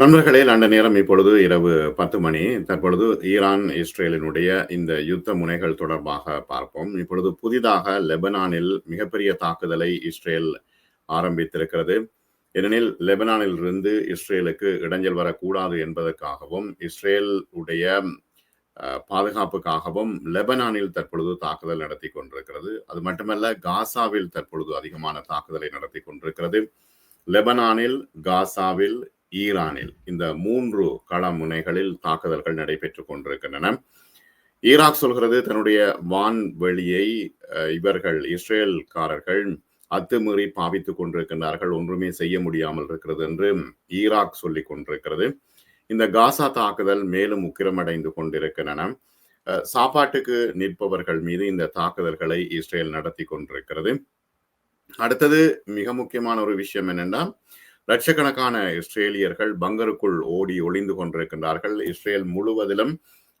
நண்பர்களே லண்டன் நேரம் இப்பொழுது இரவு பத்து மணி. தற்பொழுது ஈரான் இஸ்ரேலினுடைய இந்த யுத்த முனைகள் தொடர்பாக பார்ப்போம். இப்பொழுது புதிதாக லெபனானில் மிகப்பெரிய தாக்குதலை இஸ்ரேல் ஆரம்பித்திருக்கிறது. ஏனெனில் லெபனானில் இருந்து இஸ்ரேலுக்கு இடைஞ்சல் வரக்கூடாது என்பதற்காகவும் இஸ்ரேல் உடைய பாதுகாப்புக்காகவும் லெபனானில் தற்பொழுது தாக்குதல் நடத்தி கொண்டிருக்கிறது. அது மட்டுமல்ல காசாவில் தற்பொழுது அதிகமான தாக்குதலை நடத்தி கொண்டிருக்கிறது. லெபனானில் காசாவில் ஈரானில் இந்த மூன்று கள முனைகளில் தாக்குதல்கள் நடைபெற்றுக் கொண்டிருக்கின்றன. ஈராக் சொல்கிறது தன்னுடைய வான்வெளியை இவர்கள் இஸ்ரேல்காரர்கள் அத்துமீறி பாவித்துக் கொண்டிருக்கின்றார்கள். ஒன்றுமே செய்ய முடியாமல் இருக்கிறது என்று ஈராக் சொல்லிக் கொண்டிருக்கிறது. இந்த காசா தாக்குதல் மேலும் உக்கிரமடைந்து கொண்டிருக்கின்றன. சாப்பாட்டுக்கு நிற்பவர்கள் மீது இந்த தாக்குதல்களை இஸ்ரேல் நடத்தி கொண்டிருக்கிறது. அடுத்தது மிக முக்கியமான ஒரு விஷயம் என்னென்னா லட்சக்கணக்கான இஸ்ரேலியர்கள் பங்கருக்குள் ஓடி ஒளிந்து கொண்டிருக்கின்றார்கள். இஸ்ரேல் முழுவதிலும்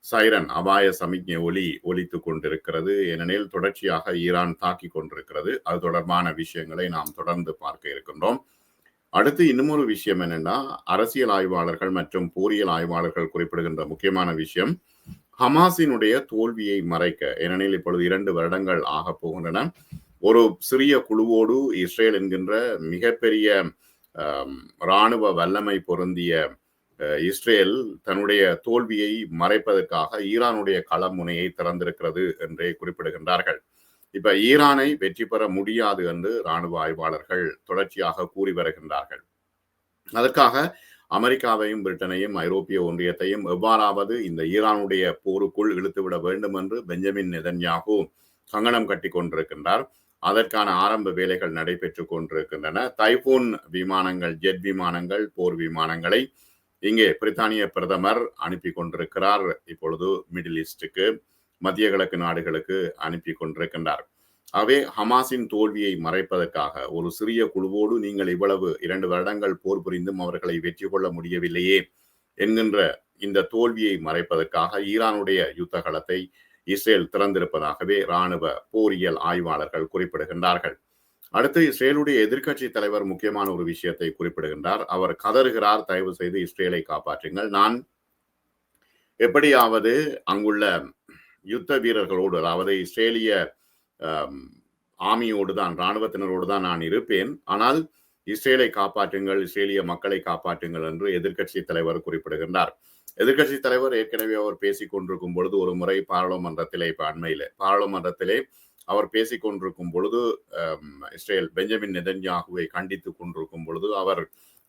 சைரன் அபாய சமிக்ஞை ஒலி ஒலித்து கொண்டிருக்கிறது. ஏனெனில் தொடர்ச்சியாக ஈரான் தாக்கி கொண்டிருக்கிறது. அது தொடர்பான விஷயங்களை நாம் தொடர்ந்து பார்க்க இருக்கின்றோம். அடுத்து இன்னமொரு விஷயம் என்னென்னா அரசியல் ஆய்வாளர்கள் மற்றும் போரியல் ஆய்வாளர்கள் குறிப்பிடுகின்ற முக்கியமான விஷயம் ஹமாஸினுடைய தோல்வியை மறைக்க. ஏனெனில் இப்பொழுது இரண்டு வருடங்கள் ஆக போகின்றன. ஒரு சிறிய குழுவோடு இஸ்ரேல் என்கின்ற மிகப்பெரிய இராணுவ வல்லமை பொருந்திய இஸ்ரேல் தன்னுடைய தோல்வியை மறைப்பதற்காக ஈரானுடைய களமுனையை திறந்திருக்கிறது என்றே குறிப்பிடுகின்றார்கள். இப்ப ஈரானை வெற்றி பெற முடியாது என்று இராணுவ ஆய்வாளர்கள் தொடர்ச்சியாக கூறி வருகின்றார்கள். அதற்காக அமெரிக்காவையும் பிரிட்டனையும் ஐரோப்பிய ஒன்றியத்தையும் எவ்வாறாவது இந்த ஈரானுடைய போருக்குள் இழுத்துவிட வேண்டும் என்று பெஞ்சமின் நெதன்யாகு கங்கணம் கட்டி கொண்டிருக்கின்றார். அதற்கான ஆரம்ப வேலைகள் நடைபெற்று கொண்டிருக்கின்றன. தைபூன் விமானங்கள் ஜெட் விமானங்கள் போர் விமானங்களை இங்கே பிரித்தானிய பிரதமர் அனுப்பி கொண்டிருக்கிறார். இப்பொழுது மிடில் ஈஸ்டுக்கு மத்திய கிழக்கு நாடுகளுக்கு அனுப்பி கொண்டிருக்கின்றார். அவே ஹமாஸின் தோல்வியை மறைப்பதற்காக ஒரு சிறிய குழுவோடு நீங்கள் இவ்வளவு இரண்டு வருடங்கள் போர் புரிந்தும் அவர்களை வெற்றி கொள்ள முடியவில்லையே என்கின்ற இந்த தோல்வியை மறைப்பதற்காக ஈரானுடைய யுத்த களத்தை இஸ்ரேல் திறந்திருப்பதாகவே இராணுவ போரியல் ஆய்வாளர்கள் குறிப்பிடுகின்றார்கள். அடுத்து இஸ்ரேலுடைய எதிர்க்கட்சி தலைவர் முக்கியமான ஒரு விஷயத்தை குறிப்பிடுகின்றார். அவர் கதறுகிறார் தயவு செய்து இஸ்ரேலை காப்பாற்றுங்கள். நான் எப்படியாவது அங்குள்ள யுத்த வீரர்களோடு அதாவது இஸ்ரேலிய ஆமியோடு தான் இராணுவத்தினரோடு தான் நான் இருப்பேன். ஆனால் இஸ்ரேலை காப்பாற்றுங்கள் இஸ்ரேலிய மக்களை காப்பாற்றுங்கள் என்று எதிர்க்கட்சி தலைவர் குறிப்பிடுகின்றார். எதிர்கட்சி தலைவர் ஏற்கனவே அவர் பேசிக் கொண்டிருக்கும் பொழுது ஒரு முறை பாராளுமன்றத்திலே இப்ப அண்மையில பாராளுமன்றத்திலே அவர் பேசிக் கொண்டிருக்கும் பொழுது இஸ்ரேல் பெஞ்சமின் நெதன்யாகுவை கண்டித்துக் கொண்டிருக்கும் பொழுது அவர்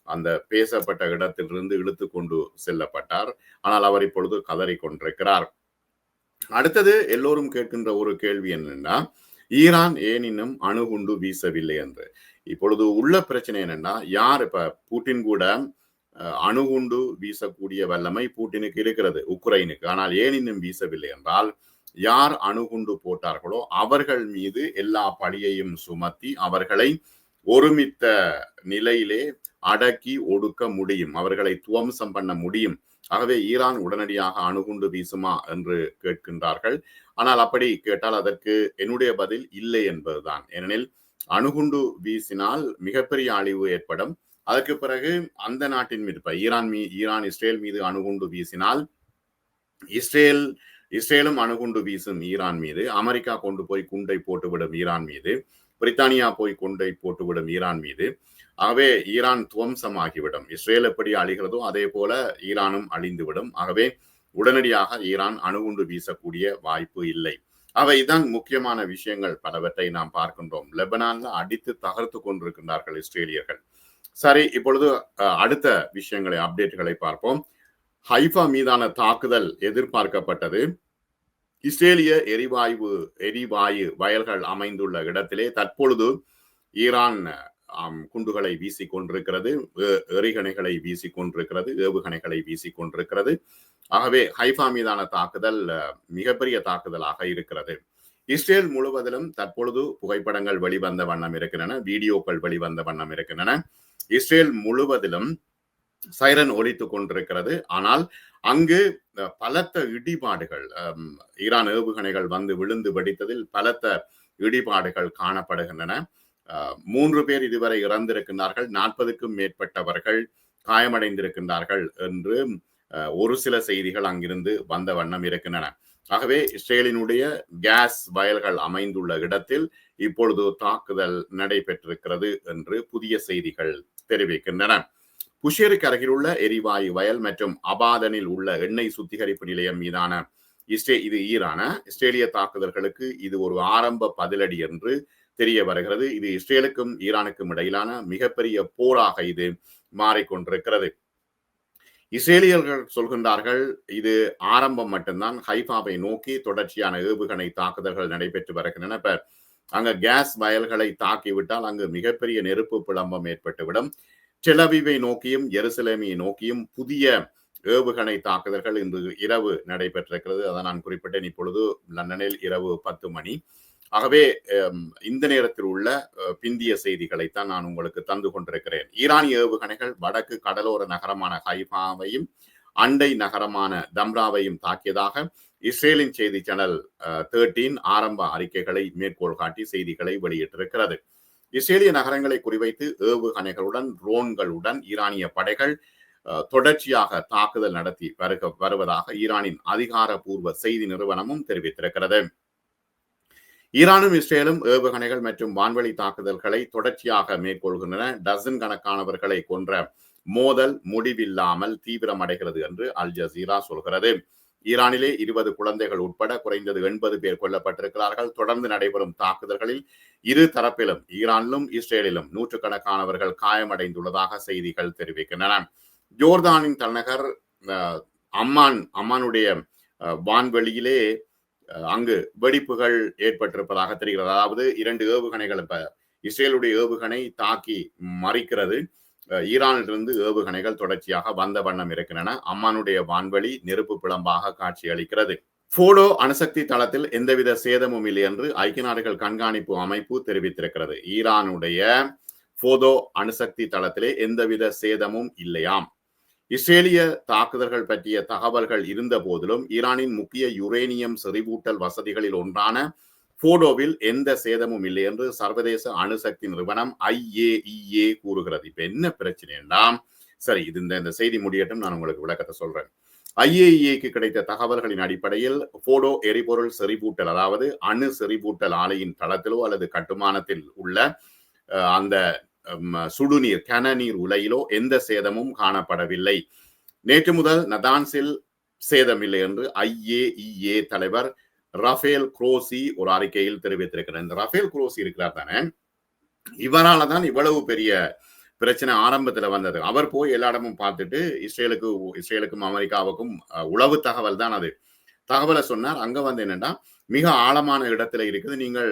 அந்த பேசப்பட்ட இடத்திலிருந்து இழுத்து கொண்டு செல்லப்பட்டார். ஆனால் அவர் இப்பொழுது கதறி கொண்டிருக்கிறார். அடுத்தது எல்லோரும் கேட்கின்ற ஒரு கேள்வி என்னன்னா ஈரான் ஏன் இன்னும் அணுகுண்டு வீசவில்லை என்று? இப்பொழுது உள்ள பிரச்சனை என்னன்னா யார் இப்ப பூட்டின் கூட அணுகுண்டு வீசக்கூடிய வல்லமை பூட்டினுக்கு இருக்கிறது உக்ரைனுக்கு. ஆனால் ஏன் இன்னும் வீசவில்லை என்றால் யார் அணுகுண்டு போட்டார்களோ அவர்கள் மீது எல்லா பழியையும் சுமத்தி அவர்களை ஒருமித்த நிலையிலே அடக்கி ஒடுக்க முடியும். அவர்களை துவம்சம் பண்ண முடியும். ஆகவே ஈரான் உடனடியாக அணுகுண்டு வீசுமா என்று கேட்கின்றார்கள். ஆனால் அப்படி கேட்டால் அதற்கு என்னுடைய பதில் இல்லை என்பதுதான். ஏனெனில் அணுகுண்டு வீசினால் மிகப்பெரிய அழிவு ஏற்படும். அதற்கு பிறகு அந்த நாட்டின் மீது இப்ப ஈரான் மீ ஈரான் இஸ்ரேல் மீது அணுகுண்டு வீசினால் இஸ்ரேல் இஸ்ரேலும் அணுகுண்டு வீசும் ஈரான் மீது அமெரிக்கா கொண்டு போய் குண்டை போட்டுவிடும் ஈரான் மீது பிரித்தானியா போய் குண்டை போட்டுவிடும் ஈரான் மீது ஆகவே ஈரான் துவம்சமாகிவிடும். இஸ்ரேல் எப்படி அழிகிறதோ அதே போல ஈரானும் அழிந்துவிடும். ஆகவே உடனடியாக ஈரான் அணுகுண்டு வீசக்கூடிய வாய்ப்பு இல்லை. அவை இதான் முக்கியமான விஷயங்கள் பலவற்றை நாம் பார்க்கின்றோம். லெபனான்ல அடித்து தகர்த்து கொண்டிருக்கின்றார்கள் இஸ்ரேலியர்கள். சரி இப்பொழுது அஹ், அடுத்த விஷயங்களை அப்டேட்டுகளை பார்ப்போம். ஹைஃபா மீதான தாக்குதல் எதிர்பார்க்கப்பட்டது. இஸ்ரேலிய எரிவாயு எரிவாயு வயல்கள் அமைந்துள்ள இடத்திலே தற்பொழுது ஈரான் குண்டுகளை வீசிக் கொண்டிருக்கிறது எ- எறிகணைகளை வீசிக் கொண்டிருக்கிறது ஏவுகணைகளை வீசிக் கொண்டிருக்கிறது ஆகவே ஹைஃபா மீதான தாக்குதல் மிகப்பெரிய தாக்குதலாக இருக்கிறது. இஸ்ரேல் முழுவதிலும் தற்பொழுது புகைப்படங்கள் வெளிவந்த வண்ணம் இருக்கின்றன வீடியோக்கள் வெளிவந்த வண்ணம் இருக்கின்றன. இஸ்ரேல் முழுவதிலும் சைரன் ஒலித்துக் கொண்டிருக்கிறது. ஆனால் அங்கு பலத்த இடிபாடுகள் ஈரான் ஏவுகணைகள் வந்து விழுந்து வெடித்ததில் பலத்த இடிபாடுகள் காணப்படுகின்றன. மூன்று பேர் இதுவரை இறந்திருக்கின்றார்கள். நாற்பதுக்கும் மேற்பட்டவர்கள் காயமடைந்திருக்கின்றார்கள் என்று ஒரு சில செய்திகள் அங்கிருந்து வந்த வண்ணம் இருக்கின்றன. ஆகவே இஸ்ரேலினுடைய கேஸ் வயல்கள் அமைந்துள்ள இடத்தில் இப்பொழுது தாக்குதல் நடைபெற்றிருக்கிறது என்று புதிய செய்திகள் தெரிவிக்கின்றன. புஷேருக்கு அருகிலுள்ள எரிவாயு வயல் மற்றும் அபாதனில் உள்ள எண்ணெய் சுத்திகரிப்பு நிலையம் மீதான இஸ்ரே இது ஈரான இஸ்ரேலிய தாக்குதல்களுக்கு இது ஒரு ஆரம்ப பதிலடி என்று தெரிய வருகிறது. இது இஸ்ரேலுக்கும் ஈரானுக்கும் இடையிலான மிகப்பெரிய போராக இது மாறிக்கொண்டிருக்கிறது. இஸ்ரேலியர்கள் சொல்கின்றார்கள் இது ஆரம்பம் மட்டும்தான். ஹைஃபாவை நோக்கி தொடர்ச்சியான ஏவுகணை தாக்குதல்கள் நடைபெற்று வருகின்றன. இப்ப அங்க கேஸ் வயல்களை தாக்கிவிட்டால் அங்கு மிகப்பெரிய நெருப்பு பிளம்பம் ஏற்பட்டுவிடும். டெலவிவை நோக்கியும் எருசலேமியை நோக்கியும் புதிய ஏவுகணை தாக்குதல்கள் இன்று இரவு நடைபெற்றிருக்கிறது. அதை நான் குறிப்பிட்டேன் இப்பொழுது லண்டனில் இரவு பத்து மணி. ஆகவே இந்த நேரத்தில் உள்ள பிந்திய செய்திகளைத்தான் நான் உங்களுக்கு தந்து கொண்டிருக்கிறேன். ஈரானிய ஏவுகணைகள் வடக்கு கடலோர நகரமான ஹைஃபாவையும் அண்டை நகரமான தம்ராவையும் தாக்கியதாக இஸ்ரேலின் செய்தி சேனல் தேர்ட்டீன் ஆரம்ப அறிக்கைகளை மேற்கோள் காட்டி செய்திகளை வெளியிட்டிருக்கிறது. இஸ்ரேலிய நகரங்களை குறிவைத்து ஏவுகணைகளுடன் ட்ரோன்களுடன் ஈரானிய படைகள் தொடர்ச்சியாக தாக்குதல் நடத்தி வருக வருவதாக ஈரானின் அதிகாரப்பூர்வ செய்தி நிறுவனமும் தெரிவித்திருக்கிறது. ஈரானும் இஸ்ரேலும் ஏவுகணைகள் மற்றும் வான்வழி தாக்குதல்களை தொடர்ச்சியாக மேற்கொள்கின்றன. டசன் கணக்கானவர்களை கொன்ற மோதல் முடிவில்லாமல் தீவிரமடைகிறது என்று அல் ஜசீரா சொல்கிறது. ஈரானிலே இருபது குழந்தைகள் உட்பட குறைந்தது எண்பது பேர் கொல்லப்பட்டிருக்கிறார்கள். தொடர்ந்து நடைபெறும் தாக்குதல்களில் இரு தரப்பிலும் ஈரானிலும் இஸ்ரேலிலும் நூற்றுக்கணக்கானவர்கள் காயமடைந்துள்ளதாக செய்திகள் தெரிவிக்கின்றன. ஜோர்தானின் தலைநகர் அம்மான் அம்மானுடைய வான்வெளியிலே அங்கு வெடிப்புகள் ஏற்பட்டிருப்பதாக தெரிகிறது. அதாவது இரண்டு ஏவுகணைகள் இப்ப இஸ்ரேலுடைய ஏவுகணை தாக்கி மறிக்கிறது. ஈரானிலிருந்து ஏவுகணைகள் தொடர்ச்சியாக வந்த வண்ணம் இருக்கின்றன. அம்மானுடைய வான்வழி நெருப்பு பிளம்பாக காட்சியளிக்கிறது. போடோ அணுசக்தி தளத்தில் எந்தவித சேதமும் இல்லை என்று ஐக்கிய நாடுகள் கண்காணிப்பு அமைப்பு தெரிவித்திருக்கிறது. ஈரானுடைய போதோ அணுசக்தி தளத்திலே எந்தவித சேதமும் இல்லையாம். இஸ்ரேலிய தாக்குதல்கள் பற்றிய தகவல்கள் இருந்த போதிலும் ஈரானின் முக்கிய யுரேனியம் செறிவூட்டல் வசதிகளில் ஒன்றான போடோவில் எந்த சேதமும் இல்லை என்று சர்வதேச அணுசக்தி நிறுவனம் ஐஏஇஏ கூறுகிறது. இப்ப என்ன பிரச்சனைனா சரி இது இந்த இந்த செய்தி முடியட்டும் நான் உங்களுக்கு விளக்கத்தை சொல்றேன். ஐஏஇஏக்கு கிடைத்த தகவல்களின் அடிப்படையில் போடோ எரிபொருள் செறிவூட்டல் அதாவது அணு செறிவூட்டல் ஆலையின் தளத்திலோ அல்லது கட்டுமானத்தில் உள்ள அந்த சுடுநீர் கனநீர் உலையிலோ எந்த சேதமும் காணப்படவில்லை. நேற்று முதல் நதான்சில் சேதமில்லை என்று ஐஏஇஏ தலைவர் ரஃபேல் குரோசி ஒரு அறிக்கையில் தெரிவித்திருக்கிறார் இந்த ரஃபேல் குரோசி இருக்கிறார் தானே? இவரால தான் இவ்வளவு பெரிய பிரச்சனை ஆரம்பத்துல வந்தது. அவர் போய் எல்லா இடமும் பார்த்துட்டு இஸ்ரேலுக்கு இஸ்ரேலுக்கும் அமெரிக்காவுக்கும் உளவு தகவல் தான் அது. தகவலை சொன்னார். அங்க வந்து என்னன்னா மிக ஆழமான இடத்துல இருக்குது. நீங்கள்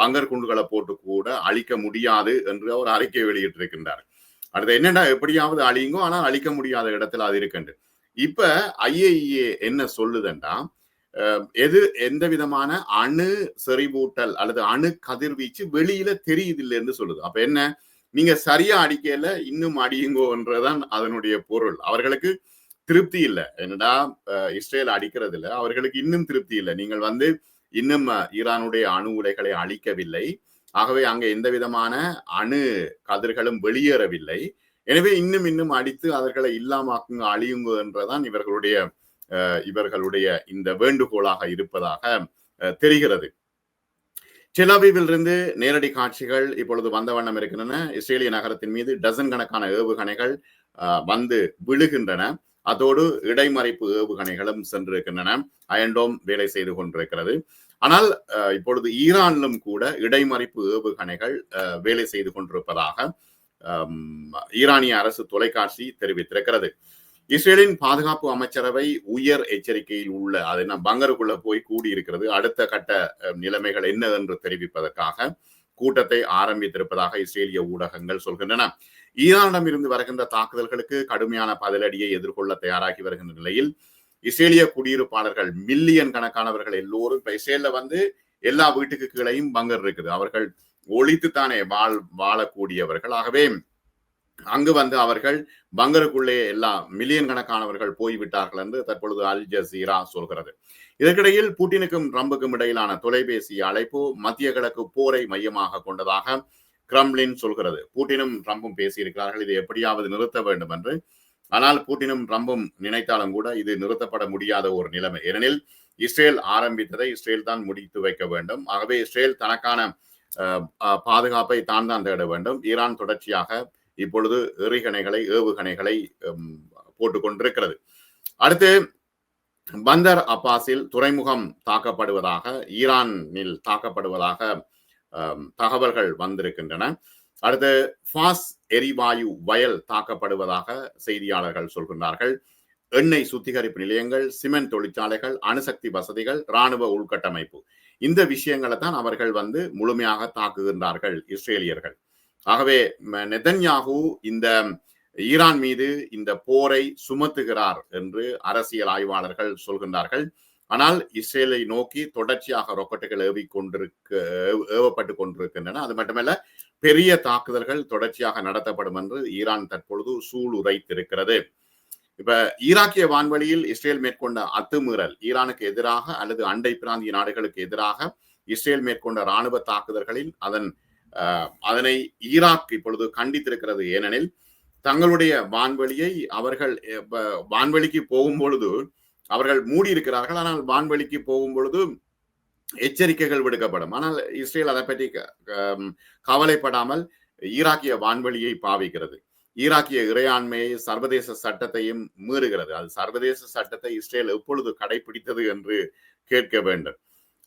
பங்கர் குண்டுகளை போட்டு கூட அழிக்க முடியாது என்று அவர் அறிக்கை வெளியிட்டிருக்கின்றார். அடுத்து என்னடா எப்படியாவது அழியுங்கோ ஆனால் அழிக்க முடியாத இடத்துல அது இருக்குண்டு இப்ப ஐஏஇஏ என்ன சொல்லுதுன்னா எது எந்த விதமான அணு செறிவூட்டல் அல்லது அணு கதிர்வீச்சு வெளியில தெரியுதில்லை என்று சொல்லுது. அப்ப என்ன? நீங்க சரியா அடிக்கல இன்னும் அடியுங்கோன்றதான் அதனுடைய பொருள். அவர்களுக்கு திருப்தி இல்லை. என்னடா இஸ்ரேல் அடிக்கிறது இல்லை அவர்களுக்கு இன்னும் திருப்தி இல்லை. நீங்கள் வந்து இன்னும் ஈரானுடைய அணு உலைகளை அழிக்கவில்லை. ஆகவே அங்க எந்த விதமான அணு கதிர்களும் வெளியேறவில்லை. எனவே இன்னும் இன்னும் அடித்து அவர்களை இல்லாமாக்குங்க அழியுங்க என்றதான் இவர்களுடைய இவர்களுடைய இந்த வேண்டுகோளாக இருப்பதாக தெரிகிறது. இருந்து நேரடி காட்சிகள் இப்பொழுது வந்த வண்ணம் இருக்கின்றன. இஸ்ரேலிய நகரத்தின் மீது டசன் கணக்கான ஏவுகணைகள் வந்து விழுகின்றன. அதோடு இடைமறைப்பு ஏவுகணைகளும் சென்றிருக்கின்றன. அயன்டோம் வேலை செய்து கொண்டிருக்கிறது. ஆனால் இப்பொழுது ஈரானிலும் கூட இடைமறைப்பு ஏவுகணைகள் வேலை செய்து கொண்டிருப்பதாக ஈரானிய அரசு தொலைக்காட்சி தெரிவித்திருக்கிறது. இஸ்ரேலின் பாதுகாப்பு அமைச்சரவை உயர் எச்சரிக்கையில் உள்ள அது என்ன பங்கருக்குள்ள போய் கூடியிருக்கிறது. அடுத்த கட்ட நிலைமைகள் என்ன என்று தெரிவிப்பதற்காக கூட்டத்தை ஆரம்பித்திருப்பதாக இஸ்ரேலிய ஊடகங்கள் சொல்கின்றன. ஈரானிடம் இருந்து வருகின்ற தாக்குதல்களுக்கு கடுமையான பதிலடியை எதிர்கொள்ள தயாராகி வருகின்ற நிலையில் இஸ்ரேலிய குடியிருப்பாளர்கள் மில்லியன் கணக்கானவர்கள் எல்லோரும் இப்ப இஸ்ரேல்ல வந்து எல்லா வீட்டுக்கு கீழையும் பங்கர் இருக்குது. அவர்கள் ஒழித்துத்தானே வாழ் வாழக்கூடியவர்கள். ஆகவே அங்கு வந்து அவர்கள் பங்கருக்குள்ளே எல்லா மில்லியன் கணக்கானவர்கள் போய்விட்டார்கள் என்று தற்பொழுது அல் ஜசீரா சொல்கிறது. இதற்கிடையில் புட்டினுக்கும் ட்ரம்புக்கும் இடையிலான தொலைபேசி அழைப்பு மத்திய கிழக்கு போரை மையமாக கொண்டதாக கிரம்லின் சொல்கிறது. பூட்டினும் ட்ரம்பும் பேசியிருக்கிறார்கள் இது எப்படியாவது நிறுத்த வேண்டும் என்று. ஆனால் பூட்டினும் ட்ரம்பும் நினைத்தாலும் கூட இது நிறுத்தப்பட முடியாத ஒரு நிலைமை. ஏனெனில் இஸ்ரேல் ஆரம்பித்ததை இஸ்ரேல் தான் முடித்து வைக்க வேண்டும். ஆகவே இஸ்ரேல் தனக்கான பாதுகாப்பை தான் தான் தேட வேண்டும். ஈரான் தொடர்ச்சியாக இப்பொழுது எறிகணைகளை ஏவுகணைகளை போட்டுக் கொண்டிருக்கிறது அடுத்து பந்தர் அப்பாஸில் துறைமுகம் தாக்கப்படுவதாக ஈரானில் தாக்கப்படுவதாக தகவல்கள் வந்திருக்கின்றன. அடுத்து ஃபாஸ் எரிவாயு வயல் தாக்கப்படுவதாக செய்தியாளர்கள் சொல்கின்றார்கள். எண்ணெய் சுத்திகரிப்பு நிலையங்கள் சிமெண்ட் தொழிற்சாலைகள் அணுசக்தி வசதிகள் இராணுவ உள்கட்டமைப்பு. இந்த விஷயங்களை தான் அவர்கள் வந்து முழுமையாக தாக்குகின்றார்கள் இஸ்ரேலியர்கள். ஆகவே நெதன்யாகு இந்த ஈரான் மீது இந்த போரை சுமத்துகிறார் என்று அரசியல் ஆய்வாளர்கள் சொல்கின்றார்கள். ஆனால் இஸ்ரேலை நோக்கி தொடர்ச்சியாக ரொக்கெட்டுகள் ஏவி கொண்டிருக்க ஏவப்பட்டு கொண்டிருக்கின்றன. அது மட்டுமல்ல பெரிய தாக்குதல்கள் தொடர்ச்சியாக நடத்தப்படும் என்று ஈரான் தற்பொழுது சூளுரைத்திருக்கிறது இப்ப ஈராக்கிய வான்வழியில் இஸ்ரேல் மேற்கொண்ட அத்துமீறல் ஈரானுக்கு எதிராக அல்லது அண்டை பிராந்திய நாடுகளுக்கு எதிராக இஸ்ரேல் மேற்கொண்ட இராணுவ தாக்குதல்களில் அதன் அதனை ஈராக் இப்பொழுது கண்டித்திருக்கிறது. ஏனெனில் தங்களுடைய வான்வெளியை அவர்கள் வான்வெளிக்கு போகும் பொழுது அவர்கள் மூடி இருக்கிறார்கள் ஆனால் வான்வெளிக்கு போகும் பொழுது எச்சரிக்கைகள் விடுக்கப்படும். ஆனால் இஸ்ரேல் அதை பற்றி கவலைப்படாமல் ஈராக்கிய வான்வெளியை பாவிக்கிறது. ஈராக்கிய இறையாண்மையை சர்வதேச சட்டத்தையும் மீறுகிறது. அது சர்வதேச சட்டத்தை இஸ்ரேல் எப்பொழுது கடைபிடித்தது என்று கேட்க வேண்டும்.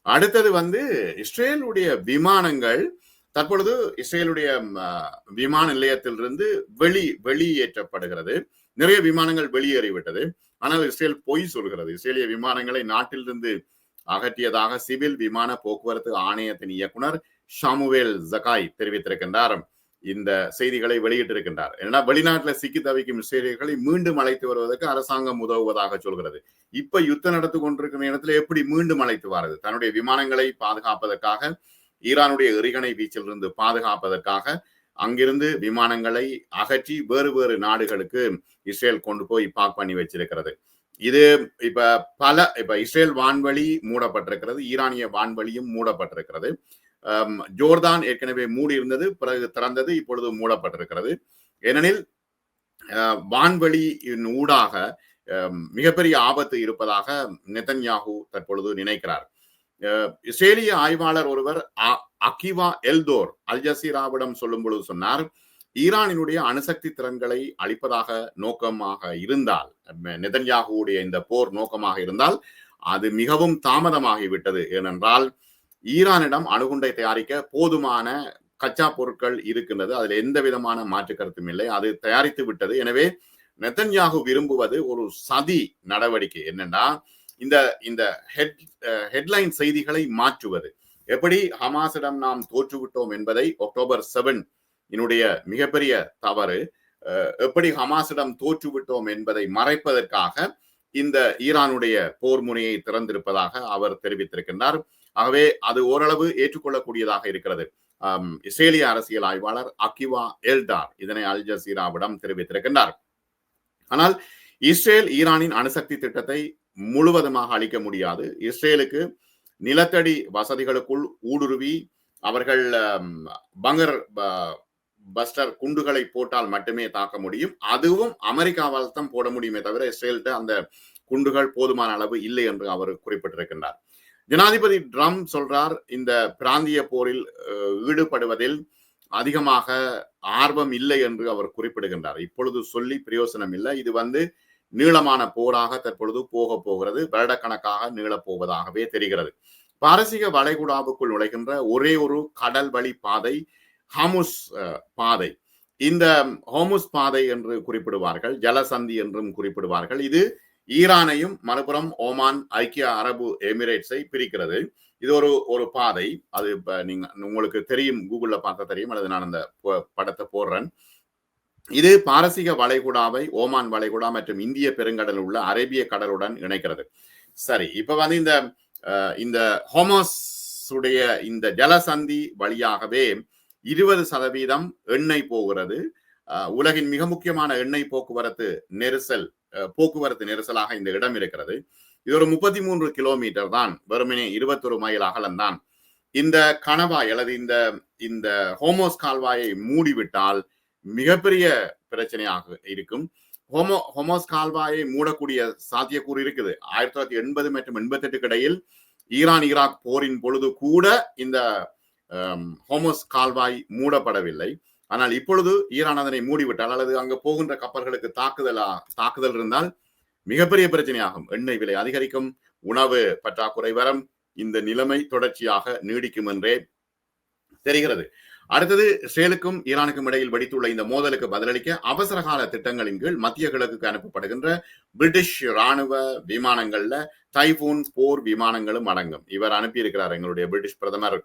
அடுத்தது வந்து இஸ்ரேலுடைய விமானங்கள் தற்பொழுது இஸ்ரேலுடைய விமான நிலையத்திலிருந்து வெளி வெளியேற்றப்படுகிறது. நிறைய விமானங்கள் வெளியேறிவிட்டது. ஆனால் இஸ்ரேல் பொய் சொல்கிறது. இஸ்ரேலிய விமானங்களை நாட்டிலிருந்து அகற்றியதாக சிவில் விமான போக்குவரத்து ஆணையத்தின் இயக்குனர் ஷாமுவேல் ஜகாய் தெரிவித்திருக்கின்றார். இந்த செய்திகளை வெளியிட்டிருக்கின்றார். ஏன்னா வெளிநாட்டில் சிக்கி தவிக்கும் இஸ்ரேலியர்களை மீண்டும் அழைத்து வருவதற்கு அரசாங்கம் உதவுவதாக சொல்கிறது. இப்ப யுத்தம் நடத்து கொண்டிருக்கிற இடத்துல எப்படி மீண்டும் அழைத்து வருது? தன்னுடைய விமானங்களை பாதுகாப்பதற்காக ஈரானுடைய எரிகணை வீச்சிலிருந்து பாதுகாப்பதற்காக அங்கிருந்து விமானங்களை அகற்றி வேறு வேறு நாடுகளுக்கு இஸ்ரேல் கொண்டு போய் பாக் பண்ணி வச்சிருக்கிறது. இது இப்ப பல இப்ப இஸ்ரேல் வான்வழி மூடப்பட்டிருக்கிறது ஈரானிய வான்வழியும் மூடப்பட்டிருக்கிறது. ஜோர்தான் ஏற்கனவே மூடி இருந்தது பிறகு திறந்தது இப்பொழுது மூடப்பட்டிருக்கிறது. ஏனெனில் வான்வழியின் ஊடாக மிகப்பெரிய ஆபத்து இருப்பதாக நிதன்யாகு தற்பொழுது நினைக்கிறார். இஸ்ரேலிய ஆய்வாளர் ஒருவர் அகிவா எல்தோர் அல் ஜசீராவிடம் சொல்லும் பொழுது சொன்னார் ஈரானினுடைய அணுசக்தி திறன்களை அளிப்பதாக நோக்கமாக இருந்தால் நெதன்யாகுடைய இந்த போர் நோக்கமாக இருந்தால் அது மிகவும் தாமதமாகிவிட்டது. ஏனென்றால் ஈரானிடம் அணுகுண்டை தயாரிக்க போதுமான கச்சா பொருட்கள் இருக்கின்றது. அதில் எந்த விதமான மாற்று கருத்தும் இல்லை. அது தயாரித்து விட்டது. எனவே நெத்தன்யாகு விரும்புவது ஒரு சதி நடவடிக்கை. என்னன்னா இந்த இந்த ஹெட் ஹெட்லைன் செய்திகளை மாற்றுவது. எப்படி ஹமாஸிடம் நாம் தோற்றுவிட்டோம் என்பதை அக்டோபர் செவன் என்னுடைய மிகப்பெரிய தவறு. எப்படி ஹமாஸிடம் தோற்றுவிட்டோம் என்பதை மறைப்பதற்காக இந்த ஈரானுடைய போர் முனையை திறந்திருப்பதாக அவர் தெரிவித்திருக்கின்றார். ஆகவே அது ஓரளவு ஏற்றுக்கொள்ளக்கூடியதாக இருக்கிறது. இஸ்ரேலிய அரசியல் ஆய்வாளர் அகிவா எல்டார் இதனை அல் ஜசீராவிடம் தெரிவித்திருக்கின்றார். ஆனால் இஸ்ரேல் ஈரானின் அணுசக்தி திட்டத்தை முழுவதுமாக அளிக்க முடியாது. இஸ்ரேலுக்கு நிலத்தடி வசதிகளுக்குள் ஊடுருவி அவர்கள் பங்கர் பஸ்டர் குண்டுகளை போட்டால் மட்டுமே தாக்க முடியும். அதுவும் அமெரிக்காவால் தான் போட முடியுமே தவிர இஸ்ரேல்கிட்ட அந்த குண்டுகள் போதுமான அளவு இல்லை என்று அவர் குறிப்பிட்டிருக்கின்றார். ஜனாதிபதி ட்ரம் சொல்றார் இந்த பிராந்திய போரில் ஈடுபடுவதில் அதிகமாக ஆர்வம் இல்லை என்று அவர் குறிப்பிடுகின்றார். இப்பொழுது சொல்லி பிரயோசனம் இல்லை. இது வந்து நீளமான போராக தற்பொழுது போக போகிறது. வருடக்கணக்காக நீளப்போவதாகவே தெரிகிறது. பாரசீக வளைகுடாவுக்குள் நுழைகின்ற ஒரே ஒரு கடல் வழி பாதை ஹமுஸ் பாதை. இந்த ஹோமுஸ் பாதை என்று குறிப்பிடுவார்கள் ஜலசந்தி என்றும் குறிப்பிடுவார்கள். இது ஈரானையும் மறுபுறம் ஓமான் ஐக்கிய அரபு எமிரேட்ஸை பிரிக்கிறது. இது ஒரு ஒரு பாதை. அது நீங்க உங்களுக்கு தெரியும் கூகுள்ல பார்த்த தெரியும். அல்லது நான் அந்த படத்தை போடுறேன். இது பாரசீக வளைகுடாவை ஓமான் வளைகுடா மற்றும் இந்திய பெருங்கடல் உள்ள அரேபிய கடலுடன் இணைக்கிறது. சரி இப்ப வந்து இந்த இந்த ஹோமோஸுடைய இந்த ஜலசந்தி வழியாகவே இருபது சதவீதம் எண்ணெய் போகிறது. உலகின் மிக முக்கியமான எண்ணெய் போக்குவரத்து நெரிசல் போக்குவரத்து நெரிசலாக இந்த இடம் இருக்கிறது. இது ஒரு முப்பத்தி மூன்று கிலோமீட்டர் தான் வெறுமனே இருபத்தொரு மைல் அகலம்தான். இந்த கணவாய் அல்லது இந்த இந்த ஹோமோஸ் கால்வாயை மூடிவிட்டால் மிகப்பெரிய பிரச்சனையாக இருக்கும். ஹோமோ ஹோமோஸ் கால்வாயை மூடக்கூடிய சாத்தியக்கூறு இருக்குது. ஆயிரத்தி தொள்ளாயிரத்தி எண்பது மற்றும் எண்பத்தி எட்டுக்கு இடையில் ஈரான் ஈராக் போரின் பொழுது கூட இந்த ஹோமோஸ் கால்வாய் மூடப்படவில்லை. ஆனால் இப்பொழுது ஈரான் அதனை மூடிவிட்டால் அல்லது அங்கு போகின்ற கப்பல்களுக்கு தாக்குதலா தாக்குதல் இருந்தால் மிகப்பெரிய பிரச்சனையாகும். எண்ணெய் விலை அதிகரிக்கும் உணவு பற்றாக்குறை வரம் இந்த நிலைமை தொடர்ச்சியாக நீடிக்கும் என்றே தெரிகிறது. அடுத்தது இஸ்ரேலுக்கும் ஈரானுக்கும் இடையில் வெடித்துள்ள இந்த மோதலுக்கு பதிலளிக்க அவசர கால திட்டங்களின் கீழ் மத்திய கிழக்குக்கு அனுப்பப்படுகின்ற பிரிட்டிஷ் ராணுவ விமானங்கள்ல டைபூன் போர் விமானங்களும் அடங்கும். இவர் அனுப்பியிருக்கிறார் எங்களுடைய பிரிட்டிஷ் பிரதமர்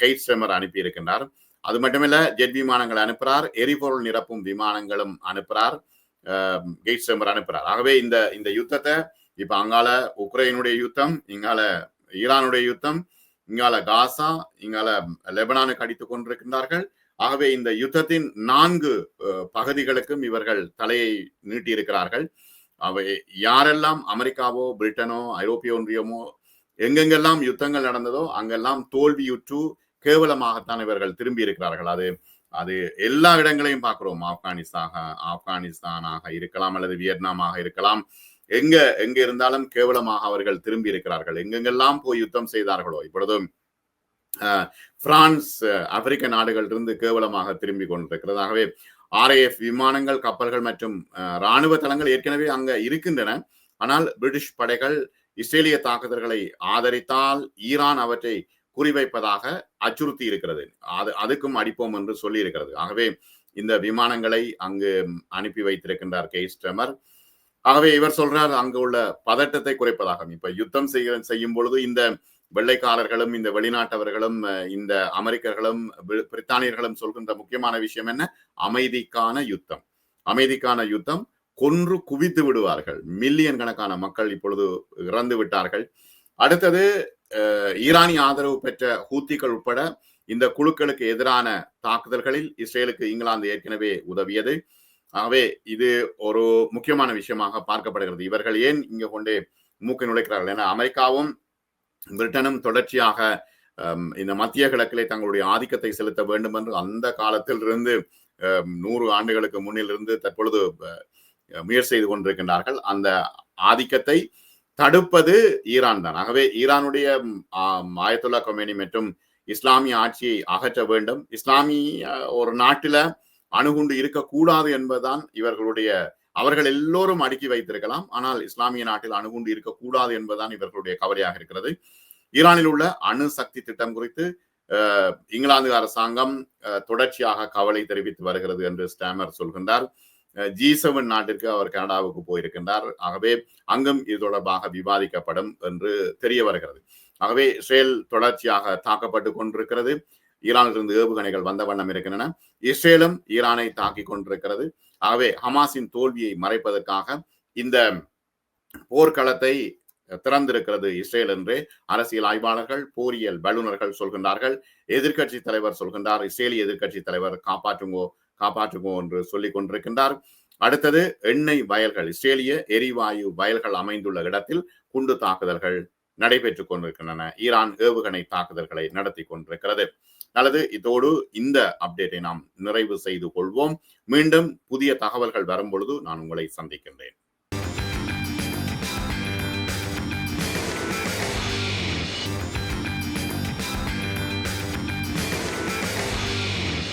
கெய்ட் ஸ்ட்ரெமர் அனுப்பியிருக்கின்றார். அது மட்டுமில்ல ஜெட் விமானங்கள் அனுப்புறார் எரிபொருள் நிரப்பும் விமானங்களும் அனுப்புறார் கெய்ட் ஸ்ட்ரெமர் அனுப்புறார். ஆகவே இந்த இந்த யுத்தத்தை இப்ப அங்கால உக்ரைனுடைய யுத்தம் இங்கால ஈரானுடைய யுத்தம் இங்கால காசா இங்கால லெபனானுக்கு அடித்துக் கொண்டிருக்கின்றார்கள். ஆகவே இந்த யுத்தத்தின் நான்கு பகுதிகளுக்கும் இவர்கள் தலையை நீட்டியிருக்கிறார்கள். அவை யாரெல்லாம் அமெரிக்காவோ பிரிட்டனோ ஐரோப்பிய ஒன்றியமோ எங்கெங்கெல்லாம் யுத்தங்கள் நடந்ததோ அங்கெல்லாம் தோல்வியுற்று கேவலமாகத்தான் இவர்கள் திரும்பி இருக்கிறார்கள் அது அது எல்லா இடங்களையும் பார்க்கிறோம். ஆப்கானிஸ்தாக ஆப்கானிஸ்தானாக இருக்கலாம் அல்லது வியட்நாமாக இருக்கலாம். எங்க எங்க இருந்தாலும் கேவலமாக அவர்கள் திரும்பி இருக்கிறார்கள் எங்கெங்கெல்லாம் போய் யுத்தம் செய்தார்களோ இப்பொழுதும் பிரான்ஸ் ஆப்பிரிக்க நாடுகள் இருந்து கேவலமாக திரும்பி கொண்டிருக்கிறது. ஆகவே ஆர்ஏஎஃப் விமானங்கள் கப்பல்கள் மற்றும் இராணுவ தளங்கள் ஏற்கனவே அங்க இருக்கின்றன. ஆனால் பிரிட்டிஷ் படைகள் இஸ்ரேலிய தாக்குதல்களை ஆதரித்தால் ஈரான் அவற்றை குறிவைப்பதாக அச்சுறுத்தி இருக்கிறது. அது அதுக்கும் அடிப்போம் என்று சொல்லி இருக்கிறது ஆகவே இந்த விமானங்களை அங்கு அனுப்பி வைத்திருக்கின்றார் கெய்ஸ்டமர் ஆகவே இவர் சொல்றார் அங்கு உள்ள பதட்டத்தை குறைப்பதாக இப்ப யுத்தம் செய்ய செய்யும் பொழுது இந்த வெள்ளைக்காரர்களும் இந்த வெளிநாட்டவர்களும் இந்த அமெரிக்கர்களும் பிரித்தானியர்களும் சொல்கின்ற முக்கியமான விஷயம் என்ன? அமைதிக்கான யுத்தம். அமைதிக்கான யுத்தம் கொன்று குவித்து விடுவார்கள். மில்லியன் கணக்கான மக்கள் இப்பொழுது இறந்து விட்டார்கள். அடுத்தது ஈரானிய ஆதரவு பெற்ற ஹூத்திகள் உட்பட இந்த குழுக்களுக்கு எதிரான தாக்குதல்களில் இஸ்ரேலுக்கு இங்கிலாந்து ஏற்கனவே உதவியது. ஆகவே இது ஒரு முக்கியமான விஷயமாக பார்க்கப்படுகிறது. இவர்கள் ஏன் இங்கே கொண்டே மூக்கை நுழைக்கிறார்கள்? என அமெரிக்காவும் பிரிட்டனும் தொடர்ச்சியாக இந்த மத்திய கிழக்கிலே தங்களுடைய ஆதிக்கத்தை செலுத்த வேண்டும் என்று அந்த காலத்தில் இருந்து நூறு ஆண்டுகளுக்கு முன்னிலிருந்து தற்பொழுது முயற்சி செய்து கொண்டிருக்கின்றார்கள். அந்த ஆதிக்கத்தை தடுப்பது ஈரான் தான். ஆகவே ஈரானுடைய ஆயத்துல்லா கொமேனி மற்றும் இஸ்லாமிய ஆட்சியை அகற்ற வேண்டும். இஸ்லாமிய ஒரு நாட்டில அணுகுண்டு இருக்கக்கூடாது என்பதுதான் இவர்களுடைய அவர்கள் எல்லோரும் அடுக்கி வைத்திருக்கலாம். ஆனால் இஸ்லாமிய நாட்டில் அணுகுண்டு இருக்கக்கூடாது என்பதுதான் இவர்களுடைய கவலையாக இருக்கிறது. ஈரானில் உள்ள அணு சக்தி திட்டம் குறித்து இங்கிலாந்து அரசாங்கம் தொடர்ச்சியாக கவலை தெரிவித்து வருகிறது என்று ஸ்டாமர் சொல்கின்றார். ஜி செவன் நாட்டிற்கு அவர் கனடாவுக்கு போயிருக்கின்றார். ஆகவே அங்கும் இது தொடர்பாக விவாதிக்கப்படும் என்று தெரிய வருகிறது. ஆகவே இஸ்ரேல் தொடர்ச்சியாக தாக்கப்பட்டு கொண்டிருக்கிறது. ஈரானிலிருந்து ஏவுகணைகள் வந்த வண்ணம் இருக்கின்றன. இஸ்ரேலும் ஈரானை தாக்கி கொண்டிருக்கிறது. ஆகவே ஹமாஸின் தோல்வியை மறைப்பதற்காக இந்த போர்க்களத்தை திறந்திருக்கிறது இஸ்ரேல் என்றே அரசியல் ஆய்வாளர்கள் போரியல் வல்லுநர்கள் சொல்கின்றார்கள். எதிர்கட்சி தலைவர் சொல்கின்றார். இஸ்ரேலிய எதிர்கட்சி தலைவர் காப்பாற்றுங்கோ காப்பாற்றுங்கோ என்று சொல்லிக் கொண்டிருக்கின்றார். அடுத்தது எண்ணெய் வயல்கள் இஸ்ரேலிய எரிவாயு வயல்கள் அமைந்துள்ள இடத்தில் குண்டு தாக்குதல்கள் நடைபெற்றுக் கொண்டிருக்கின்றன. ஈரான் ஏவுகணை தாக்குதல்களை நடத்தி கொண்டிருக்கிறது. நல்லது இதோடு இந்த அப்டேட்டை நாம் நிறைவு செய்து கொள்வோம். மீண்டும் புதிய தகவல்கள் வரும் பொழுது நான் உங்களை சந்திக்கின்றேன்.